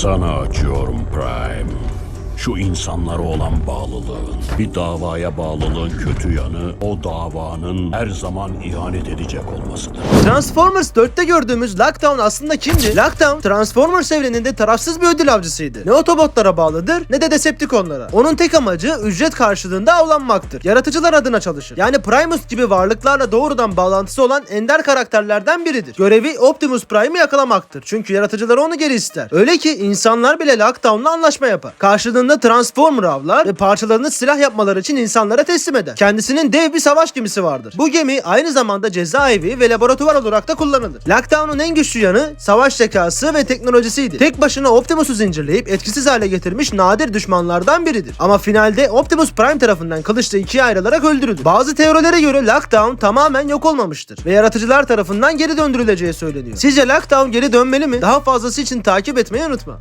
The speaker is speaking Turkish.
Sana açıyorum Prime. Şu insanlara olan bağlılığın, bir davaya bağlılığın kötü yanı o davanın her zaman ihanet edecek olmasıdır. Transformers 4'te gördüğümüz Lockdown aslında kimdi? Lockdown, Transformers evreninde tarafsız bir ödül avcısıydı. Ne Autobotlara bağlıdır ne de Decepticonlara. Onun tek amacı ücret karşılığında avlanmaktır. Yaratıcılar adına çalışır. Yani Primus gibi varlıklarla doğrudan bağlantısı olan ender karakterlerden biridir. Görevi Optimus Prime'ı yakalamaktır. Çünkü yaratıcılar onu geri ister. Öyle ki insanlar bile Lockdown'la anlaşma yapar. Karşılığında Transformer avlar ve parçalarını silah yapmaları için insanlara teslim eder. Kendisinin dev bir savaş gemisi vardır. Bu gemi aynı zamanda cezaevi ve laboratuvar olarak da kullanılır. Lockdown'un en güçlü yanı savaş zekası ve teknolojisiydi. Tek başına Optimus'u zincirleyip etkisiz hale getirmiş nadir düşmanlardan biridir. Ama finalde Optimus Prime tarafından kılıçla ikiye ayrılarak öldürüldü. Bazı teorilere göre Lockdown tamamen yok olmamıştır ve yaratıcılar tarafından geri döndürüleceği söyleniyor. Sizce Lockdown geri dönmeli mi? Daha fazlası için takip etmeyi unutma.